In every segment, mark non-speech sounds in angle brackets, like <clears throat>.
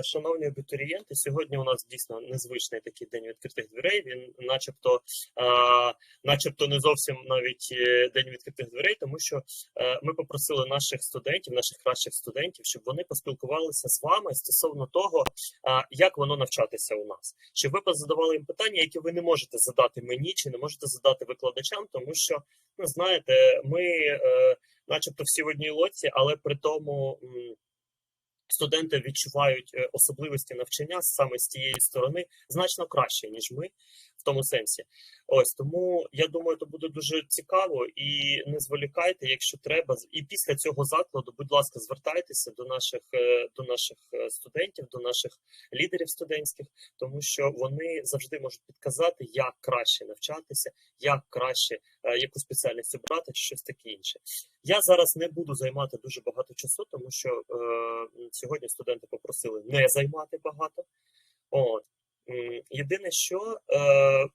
е, шановні абітурієнти, сьогодні у нас дійсно незвичний такий день відкритих дверей. Він, начебто, е, начебто, не зовсім навіть е, день відкритих дверей, тому що ми попросили наших студентів, наших кращих студентів, щоб вони поспілкувалися з вами стосовно того, як воно навчатися у нас, щоб ви задавали їм питання, які ви не можете задати мені чи не можете задати викладачам, тому що ну знаєте, ми, начебто, всі в одній лоці, але при тому. Студенти відчувають е, особливості навчання саме з тієї сторони значно краще, ніж ми в тому сенсі. Ось тому я думаю, це буде дуже цікаво і не зволікайте, якщо треба. І після цього закладу, будь ласка, звертайтеся до наших е, до наших е, студентів, до наших лідерів студентських, тому що вони завжди можуть підказати, як краще навчатися, як краще яку спеціальність обрати, чи щось таке інше. Я зараз не буду займати дуже багато часу, тому що е, сьогодні студенти попросили не займати багато. От. Єдине, що е,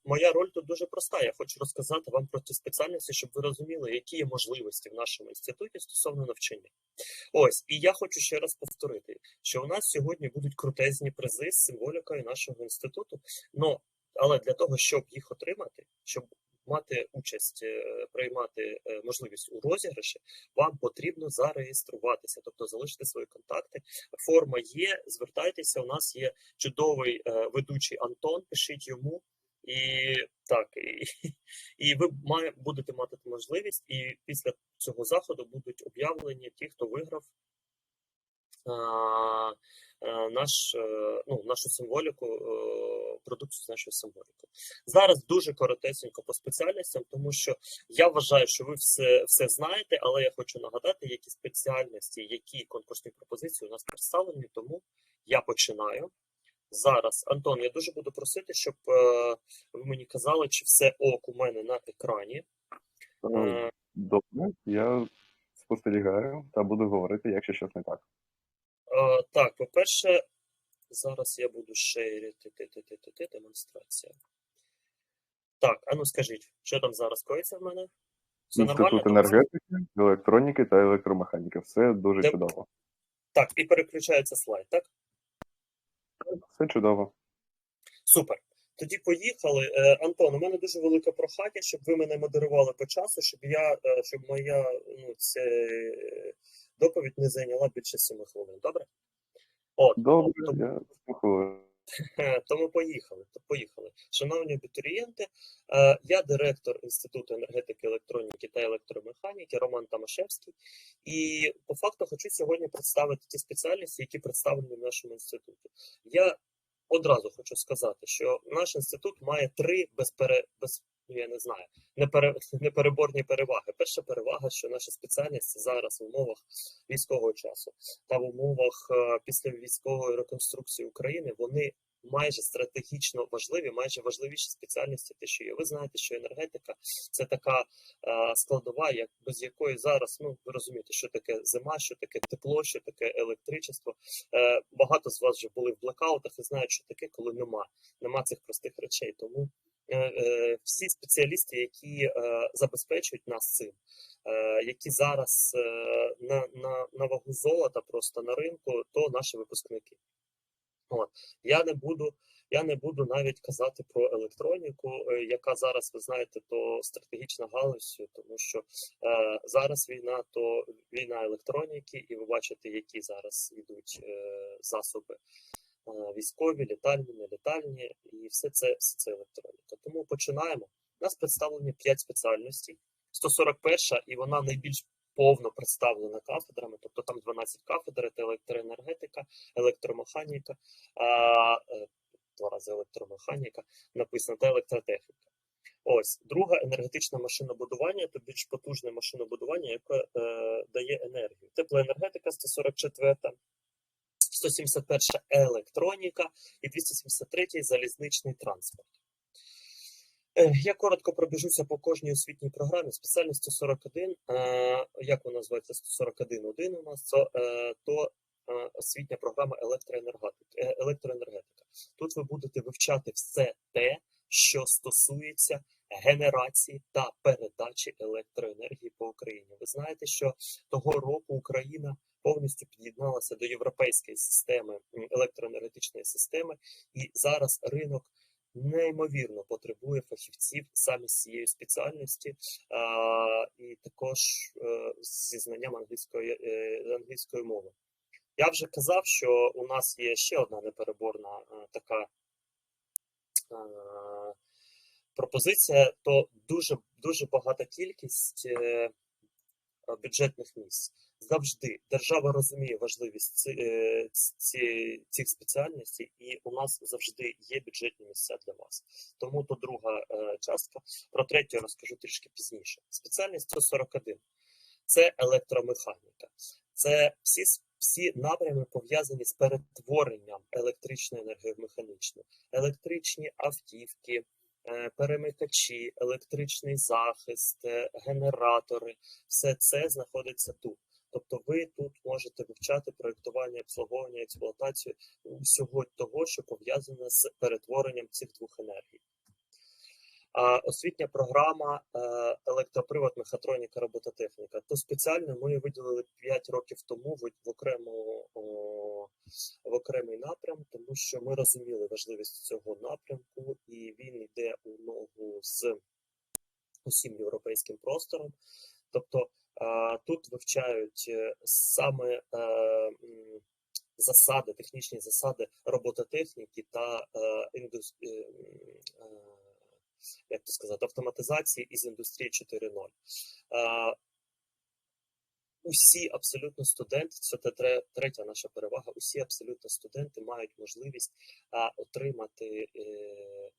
моя роль тут дуже проста. Я хочу розказати вам про ті спеціальності, щоб ви розуміли, які є можливості в нашому інституті стосовно навчання. Ось, і я хочу ще раз повторити, що у нас сьогодні будуть крутезні призи з символікою нашого інституту. Ну, але для того, щоб їх отримати, щоб мати участь, е, приймати е, можливість у розіграші, вам потрібно зареєструватися, тобто залишити свої контакти. Форма є, звертайтеся. У нас є чудовий е, ведучий Антон. Пишіть йому. І так, і, <laughs> і ви має, будете мати можливість, і після цього заходу будуть об'явлені ті, хто виграв наш, е, ну, нашу символіку, е, продукцію з нашою символікою. Зараз дуже коротесенько по спеціальностям, тому що я вважаю, що ви все, все знаєте, але я хочу нагадати, які спеціальності, які конкурсні пропозиції у нас представлені, тому я починаю. Зараз, Антон, я дуже буду просити, щоб е, ви мені казали, чи все ок у мене на екрані. Е, Добре, я спостерігаю та буду говорити, якщо щось не так. Е, так, по-перше, зараз я буду шерити демонстрація. Так, а ну скажіть, що там зараз коїться в мене? Все нормально? Інститут там? енергетики, електроніки та електромеханіки. Все дуже Де- чудово. Так, і переключається слайд, так? Все чудово. Супер. Тоді поїхали. Е, Антон, у мене дуже велике прохання, щоб ви мене модерували по часу, щоб я, е, щоб моя ну, це, доповідь не зайняла більше 7 хвилин. Добре? От, Добре, тому- я слухаю. <laughs> Тому поїхали. То поїхали. Шановні абітурієнти, е, я директор Інституту енергетики, електроніки та електромеханіки Роман Тамашевський. І по факту хочу сьогодні представити ті спеціальності, які представлені в нашому інституті. Я одразу хочу сказати, що наш інститут має три безпере... без... ну, я не знаю, непере... <laughs> непереборні переваги. Перша перевага, що наша спеціальність зараз в умовах військового часу та в умовах е, після військової реконструкції України вони майже стратегічно важливі, майже важливіші спеціальності, те, що є. Ви знаєте, що енергетика це така е, складова, як без якої зараз ну ви розумієте, що таке зима, що таке тепло, що таке електричество. Е, багато з вас вже були в блекаутах і знають, що таке, коли нема, нема цих простих речей. Тому всі спеціалісти, які е, забезпечують нас цим, е, які зараз е, на, на, на вагу золота просто на ринку, то наші випускники. От я не буду, я не буду навіть казати про електроніку, е, яка зараз, ви знаєте, то стратегічна галузь, тому що е, зараз війна, то війна електроніки, і ви бачите, які зараз йдуть е, засоби е, військові, літальні, нелітальні, і все це, все це електроніка. Тому починаємо. У нас представлені 5 спеціальностей. 141 і вона найбільш повно представлена кафедрами, тобто там 12 кафедр, це електроенергетика, електромеханіка, а, е, два рази електромеханіка, написано та електротехніка. Ось друга енергетичне машинобудування, то більш потужне машинобудування, яке е, дає енергію. Теплоенергетика 144, 171 електроніка і 273 залізничний транспорт. Е, Я коротко пробіжуся по кожній освітній програмі. Спеціальність 141, е, як вона називається 141.1 у нас, це, то е, освітня програма електроенергетика. Тут ви будете вивчати все те, що стосується генерації та передачі електроенергії по Україні. Ви знаєте, що того року Україна повністю під'єдналася до європейської системи електроенергетичної системи, і зараз ринок неймовірно потребує фахівців саме з цієї спеціальності, а, і також е, зі знанням англійської, е, англійської мови. Я вже казав, що у нас є ще одна непереборна е, така е, пропозиція, то дуже дуже багата кількість бюджетних місць. Завжди держава розуміє важливість ці, е, ці, цих спеціальностей, і у нас завжди є бюджетні місця для вас. Тому то друга е, частка. Про третю розкажу трішки пізніше. Спеціальність 141 це електромеханіка. Це всі всі напрями пов'язані з перетворенням електричної енергії в механічну, електричні автівки, е, перемикачі, електричний захист, е, генератори. Все це знаходиться тут. Тобто ви тут можете вивчати проєктування, обслуговування, експлуатацію усього того, що пов'язане з перетворенням цих двох енергій. Освітня програма е, електропривод, мехатроніка, робототехніка. То спеціально ми виділили 5 років тому в, окрему в окремий напрям, тому що ми розуміли важливість цього напрямку, і він йде у ногу з усім європейським простором. Тобто тут вивчають е, саме е, засади, технічні засади робототехніки та е, індус... як сказати, автоматизації із індустрії 4.0. Усі абсолютно студенти, це третя наша перевага. Усі абсолютно студенти мають можливість отримати е,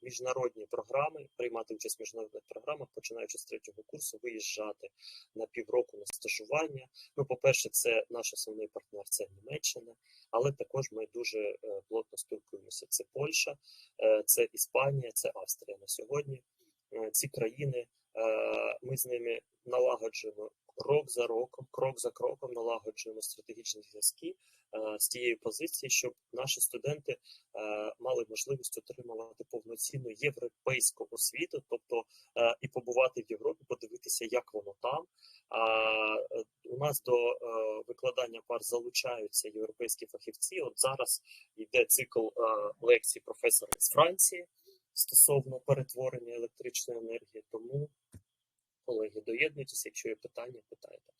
міжнародні програми, приймати участь в міжнародних програмах, починаючи з третього курсу, виїжджати на півроку на стажування. Ну, по-перше, це наш основний партнер, це Німеччина, але також ми дуже е, плотно спілкуємося. Це Польща, е, це Іспанія, це Австрія на сьогодні. Ці країни ми з ними налагоджуємо крок за роком, крок за кроком налагоджуємо стратегічні зв'язки е, з тієї позиції, щоб наші студенти е, мали можливість отримувати повноцінну європейську освіту, тобто е, і побувати в Європі, подивитися, як воно там. Е, у нас до е, викладання пар залучаються європейські фахівці. От зараз йде цикл е, лекцій професора з Франції стосовно перетворення електричної енергії. Тому колеги, доєднуйтесь, якщо є питання, питайте.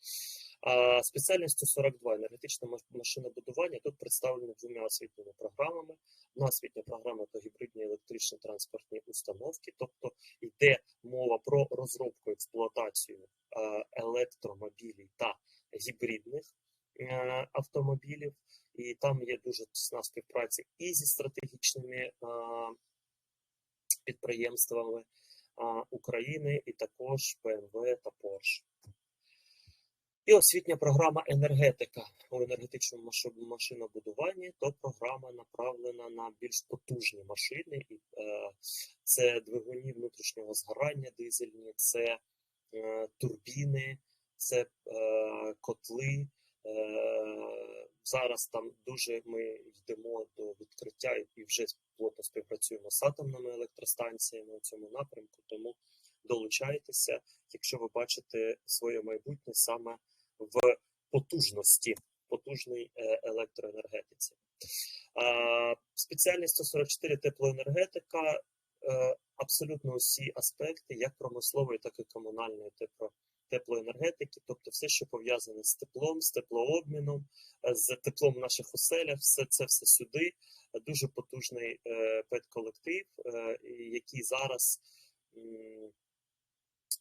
А спеціальністю 42 енергетичне машинобудування тут представлено двома освітніми програмами. Одна освітня програма то гібридні електричні транспортні установки, тобто йде мова про розробку експлуатацію електромобілів та гібридних е, автомобілів, і там є дуже тісна співпраця і зі стратегічними підприємствами України, і також BMW та Porsche. І освітня програма енергетика у енергетичному машинобудуванні, то програма направлена на більш потужні машини, і е, це двигуні внутрішнього згорання дизельні, це е, турбіни, це е, котли. Зараз там дуже ми йдемо до відкриття і- вже плотно співпрацюємо з атомними електростанціями у цьому напрямку. Тому долучайтеся, якщо ви бачите своє майбутнє саме в потужності, потужній е, електроенергетиці. Спеціальність 144 теплоенергетика. е, Абсолютно усі аспекти, як промислової, так і комунальної тепло, теплоенергетики, тобто все, що пов'язане з теплом, з теплообміном, е, з теплом в наших оселях, все це все сюди. Дуже потужний е, педколектив, е, який зараз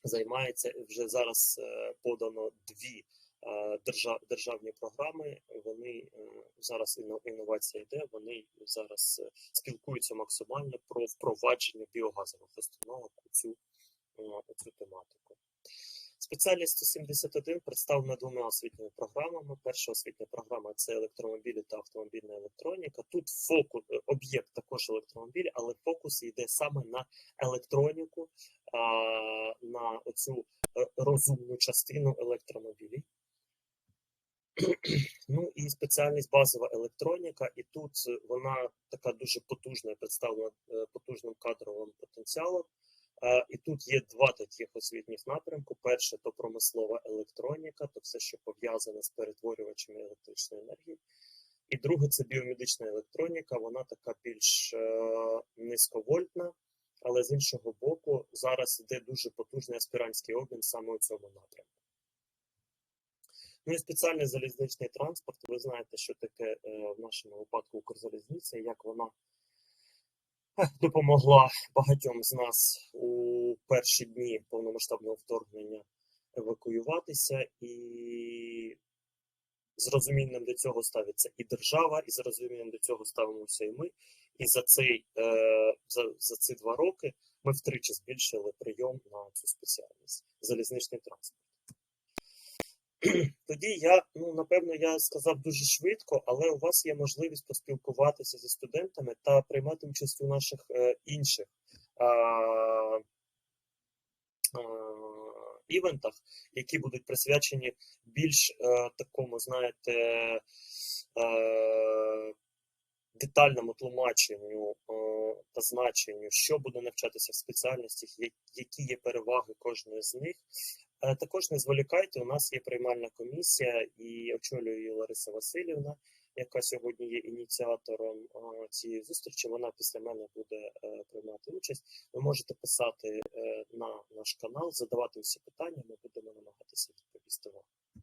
займається вже зараз подано дві державні програми. Вони зараз інновація йде. Вони зараз спілкуються максимально про впровадження біогазових установок у цю, у цю тематику. Спеціальність 171 представлена двома освітніми програмами. Перша освітня програма це електромобілі та автомобільна електроніка. Тут фокус е, об'єкт також електромобілі, але фокус йде саме на електроніку, на оцю е, розумну частину електромобілів. <clears throat> Ну і спеціальність базова електроніка, і тут е, вона така дуже потужна, представлена потужним кадровим потенціалом. Е, І тут є два таких освітніх напрямку. Перше то промислова електроніка, то все, що пов'язане з перетворювачами електричної енергії. І друге це біомедична електроніка. Вона така більш е, низьковольтна, але з іншого боку, зараз йде дуже потужний аспірантський обмін саме у цьому напрямку. Ну і спеціальний залізничний транспорт. Ви знаєте, що таке е, в нашому випадку Укрзалізниця, як вона допомогла багатьом з нас у перші дні повномасштабного вторгнення евакуюватися, і з розумінням до цього ставиться і держава, і з розумінням до цього ставимося і ми. І за цей е, за, за ці два роки ми втричі збільшили прийом на цю спеціальність залізничний транспорт. <clears throat> Тоді я, ну напевно, я сказав дуже швидко, але у вас є можливість поспілкуватися зі студентами та приймати участь у наших е, інших а, а, івентах, які будуть присвячені більш е, такому, знаєте, е, детальному тлумаченню е, та значенню, що буде навчатися в спеціальностях, які є переваги кожної з них. Е, також не зволікайте, у нас є приймальна комісія, і очолює її Лариса Васильівна, яка сьогодні є ініціатором е, цієї зустрічі. Вона після мене буде е, приймати участь. Ви можете писати на наш канал, задавати всі питання. Ми будемо намагатися відповісти вам.